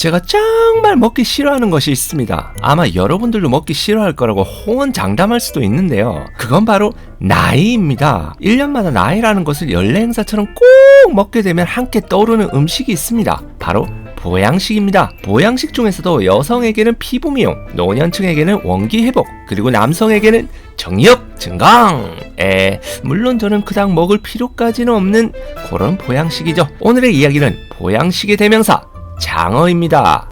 제가 정말 먹기 싫어하는 것이 있습니다. 아마 여러분들도 먹기 싫어할 거라고 호언장담할 수도 있는데요. 그건 바로 나이입니다. 1년마다 나이라는 것을 연례 행사처럼 꼭 먹게 되면 함께 떠오르는 음식이 있습니다. 바로 보양식입니다. 보양식 중에서도 여성에게는 피부 미용, 노년층에게는 원기 회복, 그리고 남성에게는 정력 증강. 에, 물론 저는 그닥 먹을 필요까지는 없는 그런 보양식이죠. 오늘의 이야기는 보양식의 대명사 장어입니다.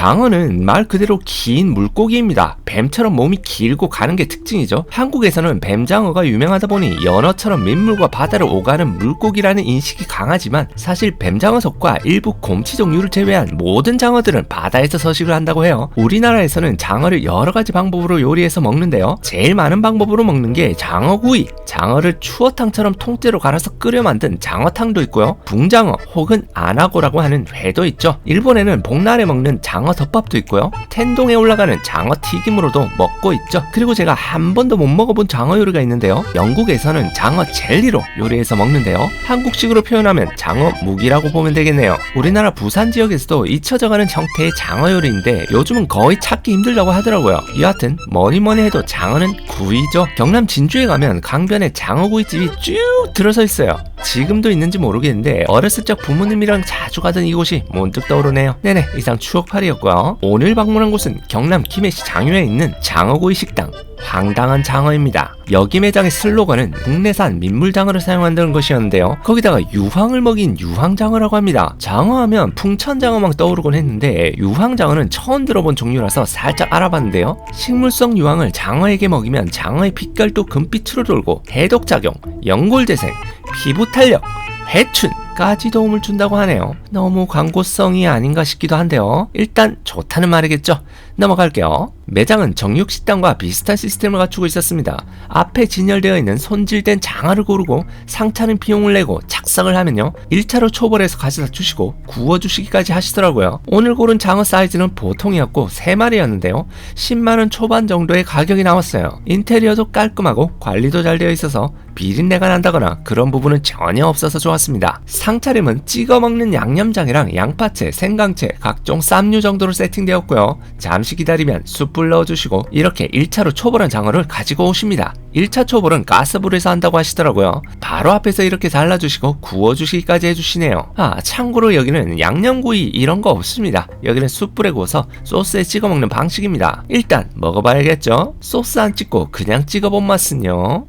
장어는 말 그대로 긴 물고기입니다. 뱀처럼 몸이 길고 가는 게 특징이죠. 한국에서는 뱀장어가 유명하다 보니 연어처럼 민물과 바다를 오가는 물고기라는 인식이 강하지만 사실 뱀장어 속과 일부 곰치 종류를 제외한 모든 장어들은 바다에서 서식을 한다고 해요. 우리나라에서는 장어를 여러 가지 방법으로 요리해서 먹는데요. 제일 많은 방법으로 먹는 게 장어구이. 장어를 추어탕처럼 통째로 갈아서 끓여 만든 장어탕도 있고요. 붕장어 혹은 아나고라고 하는 회도 있죠. 일본에는 복날에 먹는 장어 덮밥도 있고요. 텐동에 올라가는 장어 튀김으로도 먹고 있죠. 그리고 제가 한 번도 못 먹어본 장어 요리가 있는데요. 영국에서는 장어 젤리로 요리해서 먹는데요. 한국식으로 표현하면 장어 묵이라고 보면 되겠네요. 우리나라 부산 지역에서도 잊혀져가는 형태의 장어 요리인데 요즘은 거의 찾기 힘들다고 하더라고요. 여하튼 뭐니 뭐니 해도 장어는 구이죠. 경남 진주에 가면 강변에 장어구이집이 쭉 들어서 있어요. 지금도 있는지 모르겠는데 어렸을 적 부모님이랑 자주 가던 이곳이 문득 떠오르네요. 네네 이상 추억팔이였고요. 오늘 방문한 곳은 경남 김해시 장유에 있는 장어구이 식당 황당한 장어입니다. 여기 매장의 슬로건은 국내산 민물장어를 사용한다는 것이었는데요. 거기다가 유황을 먹인 유황장어라고 합니다. 장어하면 풍천장어만 떠오르곤 했는데 유황장어는 처음 들어본 종류라서 살짝 알아봤는데요. 식물성 유황을 장어에게 먹이면 장어의 빛깔도 금빛으로 돌고 해독작용, 연골재생, 피부 탄력, 회춘 까지 도움을 준다고 하네요. 너무 광고성이 아닌가 싶기도 한데요. 일단 좋다는 말이겠죠. 넘어갈게요. 매장은 정육식당과 비슷한 시스템을 갖추고 있었습니다. 앞에 진열되어 있는 손질된 장어를 고르고 상차는 비용을 내고 착석을 하면요. 1차로 초벌해서 가져다 주시고 구워주시기까지 하시더라고요. 오늘 고른 장어 사이즈는 보통이었고 3마리였는데요. 10만원 초반 정도의 가격이 나왔어요. 인테리어도 깔끔하고 관리도 잘 되어 있어서 비린내가 난다거나 그런 부분은 전혀 없어서 좋았습니다. 상차림은 찍어 먹는 양념장이랑 양파채, 생강채, 각종 쌈류 정도로 세팅되었고요. 잠시 기다리면 숯불 넣어주시고 이렇게 1차로 초벌한 장어를 가지고 오십니다. 1차 초벌은 가스불에서 한다고 하시더라고요. 바로 앞에서 이렇게 잘라주시고 구워주시기까지 해주시네요. 아 참고로 여기는 양념구이 이런 거 없습니다. 여기는 숯불에 구워서 소스에 찍어 먹는 방식입니다. 일단 먹어봐야겠죠? 소스 안 찍고 그냥 찍어본 맛은요.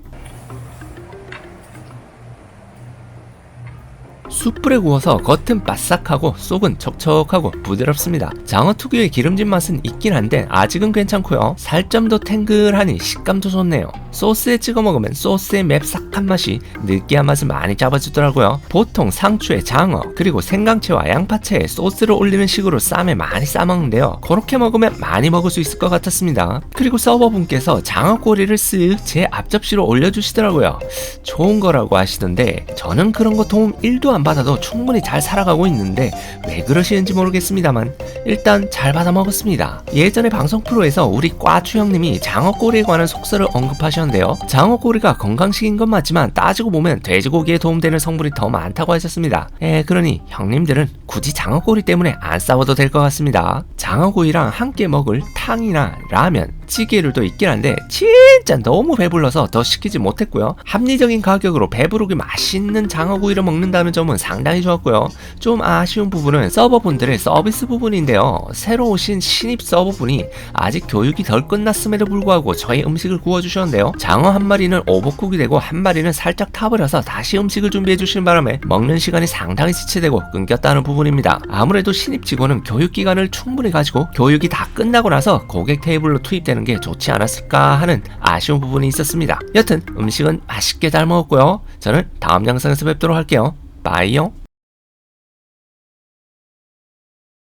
숯불에 구워서 겉은 바싹하고 속은 촉촉하고 부드럽습니다. 장어 특유의 기름진 맛은 있긴 한데 아직은 괜찮고요. 살점도 탱글하니 식감도 좋네요. 소스에 찍어 먹으면 소스의 맵싹한 맛이 느끼한 맛을 많이 잡아주더라고요. 보통 상추에 장어 그리고 생강채와 양파채에 소스를 올리는 식으로 쌈에 많이 싸먹는데요. 그렇게 먹으면 많이 먹을 수 있을 것 같았습니다. 그리고 서버분께서 장어 꼬리를 쓱 제 앞접시로 올려주시더라고요. 좋은 거라고 하시던데 저는 그런 거 도움 1도 안 받아도 충분히 잘 살아가고 있는데 왜 그러시는지 모르겠습니다만 일단 잘 받아 먹었습니다. 예전에 방송 프로에서 우리 꽈추 형님이 장어 꼬리에 관한 속설을 언급하셨는데 요. 장어 꼬리가 건강식인 건 맞지만 따지고 보면 돼지고기에 도움되는 성분이 더 많다고 하셨습니다. 예, 그러니 형님들은 굳이 장어 꼬리 때문에 안 싸워도 될 것 같습니다. 장어구이랑 함께 먹을 탕이나 라면, 찌개류도 있긴 한데 진짜 너무 배불러서 더 시키지 못했고요. 합리적인 가격으로 배부르게 맛있는 장어구이를 먹는다는 점은 상당히 좋았고요. 좀 아쉬운 부분은 서버분들의 서비스 부분인데요. 새로 오신 신입 서버분이 아직 교육이 덜 끝났음에도 불구하고 저희 음식을 구워주셨는데요. 장어 한 마리는 오버쿡이 되고 한 마리는 살짝 타버려서 다시 음식을 준비해 주시는 바람에 먹는 시간이 상당히 지체되고 끊겼다는 부분입니다. 아무래도 신입 직원은 교육 기간을 충분히 가지고 교육이 다 끝나고 나서 고객 테이블로 투입되는 게 좋지 않았을까 하는 아쉬운 부분이 있었습니다. 여튼 음식은 맛있게 잘 먹었고요. 저는 다음 영상에서 뵙도록 할게요. 빠이요.